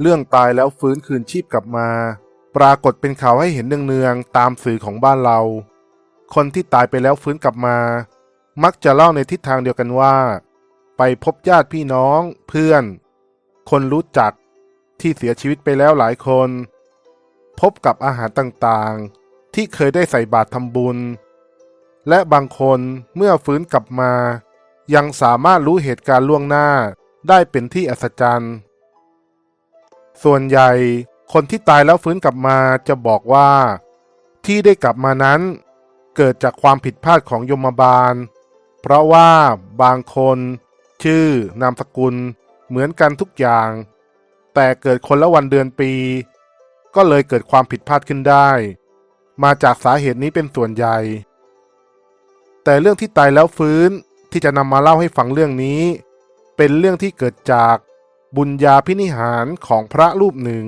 เรื่องตายแล้วฟื้นคืนชีพกลับมา ปรากฏเป็นข่าวให้เห็นเนืองๆตามสื่อของบ้านเรา คนที่ตายไปแล้วฟื้นกลับมา มักจะเล่าในทิศทางเดียวกันว่า ไปพบญาติพี่น้อง เพื่อน คนรู้จักที่เสียชีวิตไปแล้วหลายคน พบกับอาหารต่างๆ ที่เคยได้ใส่บาตรทำบุญ และบางคนเมื่อฟื้นกลับมา ยังสามารถรู้เหตุการณ์ล่วงหน้าได้เป็นที่อัศจรรย์ ส่วนใหญ่คนที่ตายแล้วฟื้นกลับมาจะบอกว่า ที่ได้กลับมานั้น เกิดจากความผิดพลาดของยมบาล เพราะว่าบางคน ชื่อนามสกุล เหมือนกันทุกอย่าง แต่เกิดคนละวันเดือนปี ก็เลยเกิดความผิดพลาดขึ้นได้ มาจากสาเหตุนี้เป็นส่วนใหญ่ แต่เรื่องที่ตายแล้วฟื้นที่จะนำมาเล่าให้ฟังเรื่องนี้ เป็นเรื่องที่เกิดจาก บุญญาพินิหารของพระรูปหนึ่ง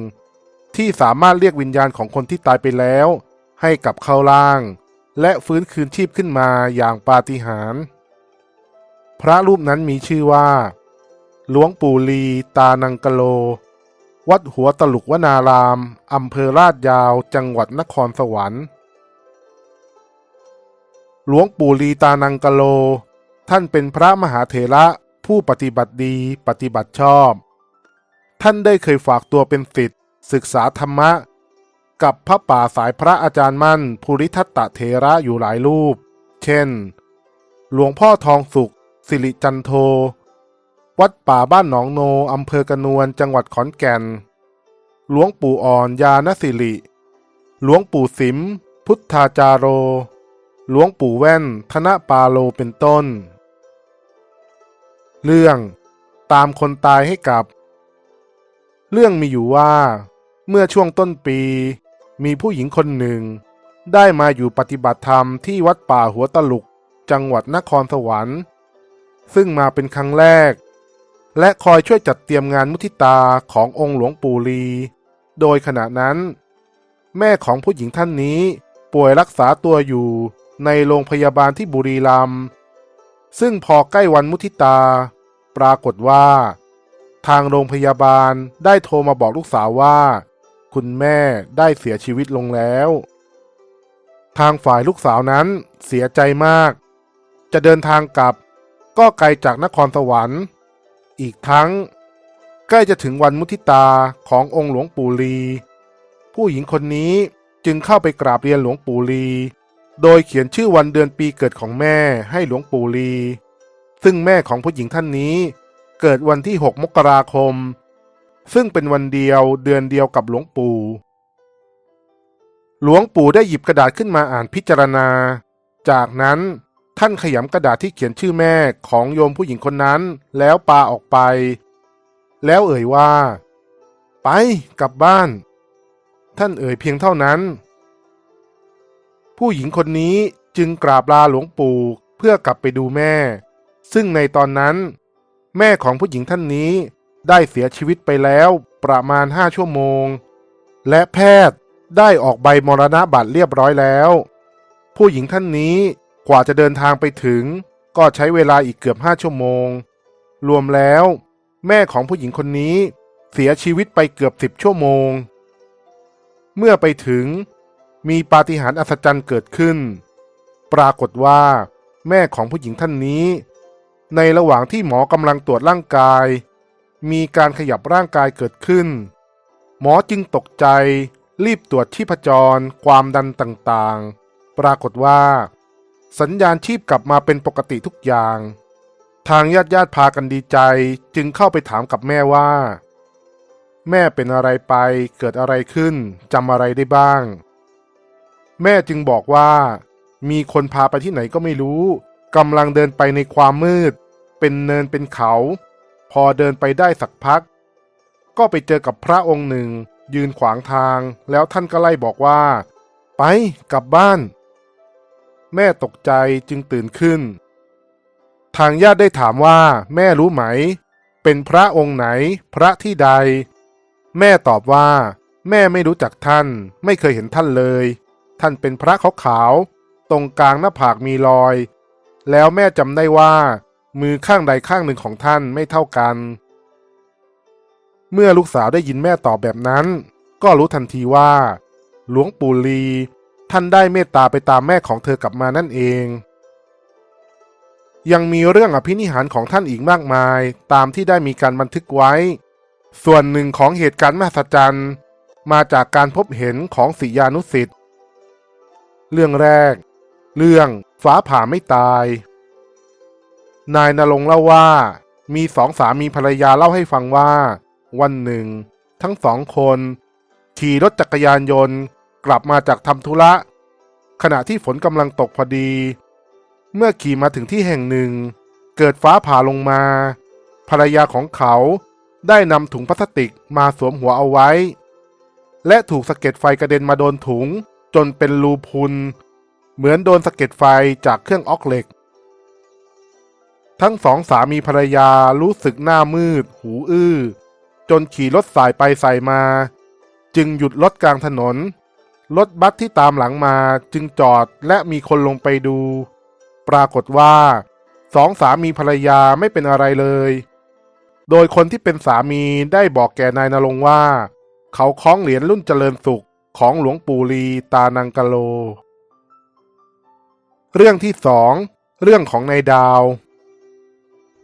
ที่สามารถเรียกวิญญาณของคนที่ตายไปแล้ว ให้กลับเข้าร่าง และฟื้นคืนชีพขึ้นมาอย่างปาฏิหาริย์พระรูปนั้นมีชื่อว่า หลวงปู่ลีตานังกะโล วัดหัวตลุกวนารามอำเภอลาดยาวจังหวัดนครสวรรค์หลวงปู่ลีตานังกะโล ท่านเป็นพระมหาเถระผู้ปฏิบัติดีปฏิบัติชอบ ท่านได้เคยฝากตัวเป็นศิษย์ศึกษาธรรมะ กับพระป่าสายพระอาจารย์มั่น ภูริทัตตะเถระอยู่หลายรูป เช่น หลวงพ่อทองสุข สิริจันโท วัดป่าบ้านหนองโนอำเภอกระนวนจังหวัดขอนแก่น หลวงปู่อ่อนยานสิริ หลวงปู่สิม พุทธาจาโร หลวงปู่แว่น ธนปาโลเป็นต้น เรื่องตามคนตายให้กลับ เรื่องมีอยู่ว่า เมื่อช่วงต้นปี มีผู้หญิงคนหนึ่ง ได้มาอยู่ปฏิบัติธรรมที่วัดป่าหัวตลุก จังหวัดนครสวรรค์ ซึ่งมาเป็นครั้งแรก และคอยช่วยจัดเตรียมงานมุทิตาขององค์หลวงปู่ลี โดยขณะนั้น แม่ของผู้หญิงท่านนี้ป่วยรักษาตัวอยู่ในโรงพยาบาลที่บุรีรัมย์ซึ่งพอใกล้วันมุทิตา ปรากฏว่า ทางโรงพยาบาลได้โทรมาบอกลูกสาวว่า คุณแม่ได้เสียชีวิตลงแล้ว ทางฝ่ายลูกสาวนั้นเสียใจมาก จะเดินทางกลับก็ไกลจากนครสวรรค์ อีกทั้ง ใกล้จะถึงวันมุทิตาขององค์หลวงปู่ลี ผู้หญิงคนนี้จึงเข้าไปกราบเรียนหลวงปู่ลี โดยเขียนชื่อวันเดือนปีเกิดของแม่ให้หลวงปู่ลี ซึ่งแม่ของผู้หญิงท่านนี้ เกิดวันที่ 6 มกราคม ซึ่งเป็นวันเดียวเดือนเดียวกับหลวงปู่ หลวงปู่ได้หยิบกระดาษขึ้นมาอ่านพิจารณา จากนั้นท่านขยำกระดาษที่เขียนชื่อแม่ของโยมผู้หญิงคนนั้น แล้วปาออกไป แล้วเอ่ยว่า ไปกลับบ้าน ท่านเอ่ยเพียงเท่านั้น ผู้หญิงคนนี้จึงกราบลาหลวงปู่เพื่อกลับไปดูแม่ ซึ่งในตอนนั้น แม่ของผู้หญิงท่านนี้ได้เสียชีวิตไปแล้วประมาณห้าชั่วโมง และแพทย์ได้ออกใบมรณบัตรเรียบร้อยแล้ว ผู้หญิงท่านนี้กว่าจะเดินทางไปถึง ก็ใช้เวลาอีกเกือบห้าชั่วโมง รวมแล้ว แม่ของผู้หญิงคนนี้เสียชีวิตไปเกือบสิบชั่วโมง เมื่อไปถึงมีปาฏิหาริย์อัศจรรย์เกิดขึ้น ปรากฏว่า แม่ของผู้หญิงท่านนี้ ในระหว่างที่หมอกำลังตรวจร่างกาย มีการขยับร่างกายเกิดขึ้น หมอจึงตกใจ รีบตรวจชีพจร ความดันต่างๆ ปรากฏว่า สัญญาณชีพกลับมาเป็นปกติทุกอย่าง ทางญาติญาติพากันดีใจจึงเข้าไปถามกับแม่ว่า แม่เป็นอะไรไปเกิดอะไรขึ้นจำอะไรได้บ้าง แม่จึงบอกว่า มีคนพาไปที่ไหนก็ไม่รู้กำลังเดินไปในความมืด เป็นเนินเป็นเขา พอเดินไปได้สักพัก ก็ไปเจอกับพระองค์หนึ่ง ยืนขวางทาง แล้วท่านก็ไล่บอกว่า ไปกลับบ้าน แม่ตกใจจึงตื่นขึ้น ทางญาติได้ถามว่า แม่รู้ไหม เป็นพระองค์ไหน พระที่ใด แม่ตอบว่า แม่ไม่รู้จักท่าน ไม่เคยเห็นท่านเลย ท่านเป็นพระขาวๆตรงกลางหน้าผากมีรอย แล้วแม่จำได้ว่า มือข้างใดข้างหนึ่งของท่านไม่เท่ากัน เมื่อลูกสาวได้ยินแม่ตอบแบบนั้น ก็รู้ทันทีว่า หลวงปู่ลี ท่านได้เมตตาไปตามแม่ของเธอกลับมานั่นเอง ยังมีเรื่องอภินิหารของท่านอีกมากมาย ตามที่ได้มีการบันทึกไว้ ส่วนหนึ่งของเหตุการณ์มหัศจรรย์มาจากการพบเห็นของศิยานุสิทธิ์เรื่องแรก เรื่องฟ้าผ่าไม่ตาย นายนรงเล่าว่า มีสองสามีภรรยาเล่าให้ฟังว่า วันหนึ่ง ทั้งสองคน ขี่รถจักรยานยนต์กลับมาจากทำธุระ ขณะที่ฝนกำลังตกพอดี เมื่อขี่มาถึงที่แห่งหนึ่ง เกิดฟ้าผ่าลงมา ภรรยาของเขาได้นำถุงพลาสติกมาสวมหัวเอาไว้ และถูกสะเก็ดไฟกระเด็นมาโดนถุง จนเป็นรูพุน เหมือนโดนสะเก็ดไฟจากเครื่องออกเหล็ก ทั้งสองสามีภรรยารู้สึกหน้ามืด หูอื้อ จนขี่รถสายไปสายมา จึงหยุดรถกลางถนน รถบัสที่ตามหลังมาจึงจอดและมีคนลงไปดู ปรากฏว่าสองสามีภรรยาไม่เป็นอะไรเลย โดยคนที่เป็นสามีได้บอกแก่นายนรงว่า เขาคล้องเหรียญรุ่นเจริญสุขของหลวงปู่ลีตานังกะโล เรื่องที่สองเรื่องของนายดาว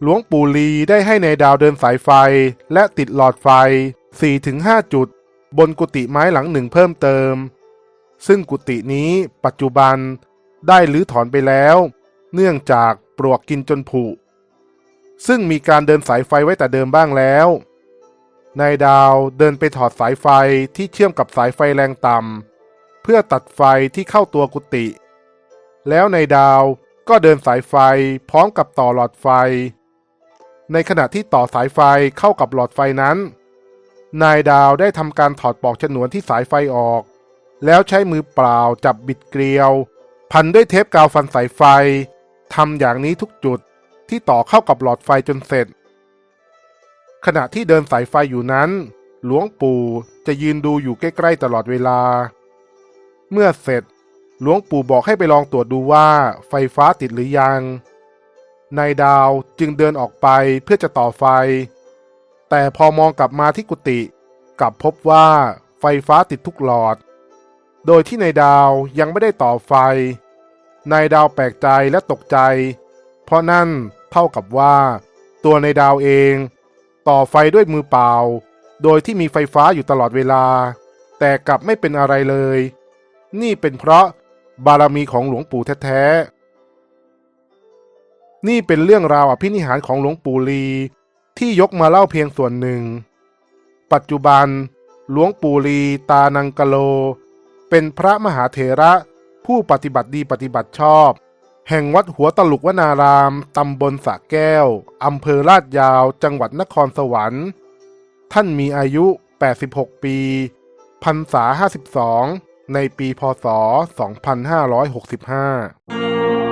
หลวงปู่ลีได้ให้ในายดาวเดินสายไฟและติดหลอดไฟ 4-5 จุด บนกุฏิไม้หลังหนึ่งเพิ่มเติม ซึ่งกุฏินี้ปัจจุบันได้รื้อถอนไปแล้ว เนื่องจากปลวกกินจนผุ ซึ่งมีการเดินสายไฟไว้แต่เดิมบ้างแล้วนายดาวเดินไปถอดสายไฟที่เชื่อมกับสายไฟแรงต่ำเพื่อตัดไฟที่เข้าตัวกุฏิแล้วนายดาวก็เดินสายไฟพร้อมกับต่อหลอดไฟ ในขณะที่ต่อสายไฟเข้ากับหลอดไฟนั้น นายดาวได้ทำการถอดปลอกฉนวนที่สายไฟออก แล้วใช้มือเปล่าจับบิดเกลียว พันด้วยเทปกาวฟันสายไฟทำอย่างนี้ทุกจุดที่ต่อเข้ากับหลอดไฟจนเสร็จ ขณะที่เดินสายไฟอยู่นั้น หลวงปู่จะยืนดูอยู่ใกล้ๆตลอดเวลา เมื่อเสร็จหลวงปู่บอกให้ไปลองตรวจดูว่าไฟฟ้าติดหรือยัง นายดาวจึงเดินออกไปเพื่อจะต่อไฟ แต่พอมองกลับมาที่กุฏิกลับพบว่าไฟฟ้าติดทุกหลอด โดยที่นายดาวยังไม่ได้ต่อไฟ นายดาวแปลกใจและตกใจ เพราะนั่นเท่ากับว่า ตัวนายดาวเอง ต่อไฟด้วยมือเปล่า โดยที่มีไฟฟ้าอยู่ตลอดเวลา แต่กลับไม่เป็นอะไรเลย นี่เป็นเพราะบารมีของหลวงปู่แท้ๆ นี่เป็นเรื่องราวอภินิหารของหลวงปู่ลี ที่ยกมาเล่าเพียงส่วนหนึ่ง ปัจจุบัน หลวงปู่ลีตานังกะโล เป็นพระมหาเถระผู้ปฏิบัติดีปฏิบัติชอบ แห่งวัดหัวตลุกวนาราม ตำบลสะแก้ว อำเภอลาดยาว จังหวัดนครสวรรค์ ท่านมีอายุ 86 ปีพรรษา 52 ในปีพศ 2565